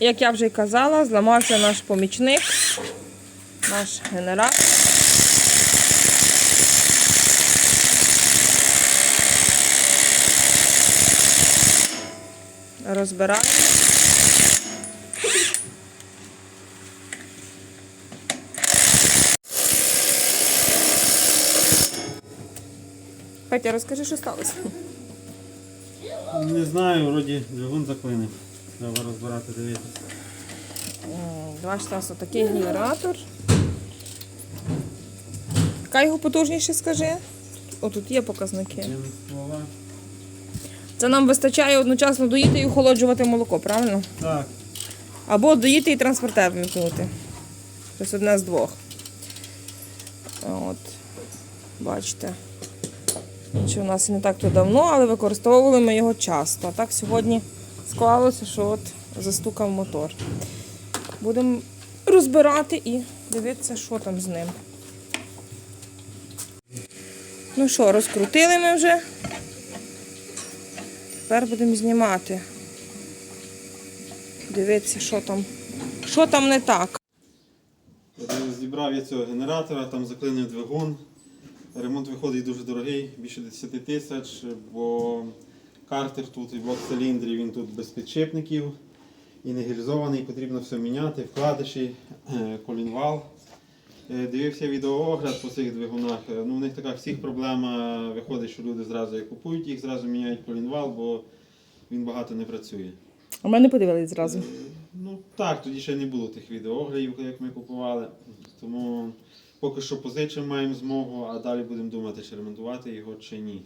Як я вже й казала, зламався наш помічник, наш генератор. Розбираємо. Петя, розкажи, що сталося. Не знаю, вроді двигун заклинив. Треба розбирати, дивитися. Бачите, у нас такий генератор. Яка його потужніше, скажи? О, тут є показники. Це нам вистачає одночасно доїти і охолоджувати молоко, правильно? Так. Або доїти і транспортер вімкнути. Тобто одне з двох. От. Бачите. Що в нас і не так то давно, але використовували ми його часто. А так сьогодні склалося, що от застукав мотор. Будемо розбирати і дивитися, що там з ним. Ну що, розкрутили ми вже. Тепер будемо знімати. Дивитися, що там. Що там не так. Зібрав я цього генератора, там заклинив двигун. Ремонт виходить дуже дорогий, більше 10 тисяч, бо картер тут і блок циліндрів, він тут без підшипників і не гільзований, потрібно все міняти, вкладиші, е, колінвал. Е, Дивився відеоогляд по цих двигунах. Е, Ну, у них така всіх проблема виходить, що люди зразу як купують їх, зразу міняють колінвал, бо він багато не працює. У мене подивились зразу. Ну так, тоді ще не було тих відеоглядів, як ми купували. Тому поки що позичимо маємо змогу, а далі будемо думати, чи ремонтувати його чи ні.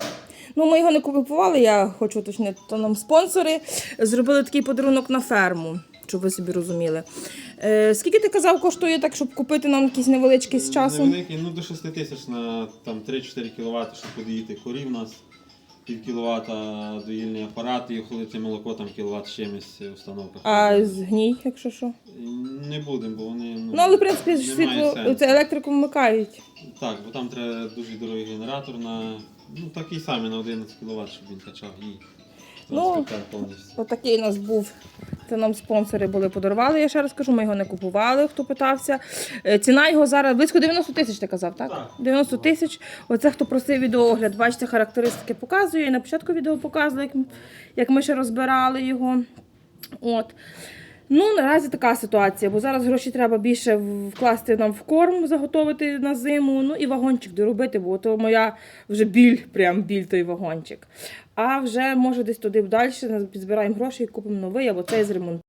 Ну, ми його не купували, я хочу уточнити, то нам спонсори зробили такий подарунок на ферму, щоб ви собі розуміли. Е, скільки ти казав, коштує так, щоб купити нам якийсь невеличкий з часом? Невеликий, ну до 6 тисяч на там, 3-4 кВт, щоб подоїти корів у нас. Пів кіловата доїльний апарат і охолити молоко там кіловат чимось установка. А згній, якщо що. Не будемо, бо вони. Ну, Ну, але в принципі немає світло сенсу. це електрику вмикають. Так, бо там треба дуже дорогий генератор на. Ну такий самий на 11 кВт, щоб він качав і Ну, повністю. Отакий у нас був. Це нам спонсори були подарували. Я ще раз кажу, ми його не купували, хто питався. Е, Ціна його зараз близько 90 тисяч, ти казав, так? Так. 90 тисяч. Оце хто просив відеоогляд, бачите, характеристики показує. Я на початку відео показували, як, як ми ще розбирали його. От. Ну, наразі така ситуація, бо зараз гроші треба більше вкласти нам в корм, заготовити на зиму, ну і вагончик доробити, бо то моя вже біль, прям біль той вагончик. А вже може десь туди далі збираємо гроші і купимо новий або цей зремонтуємо.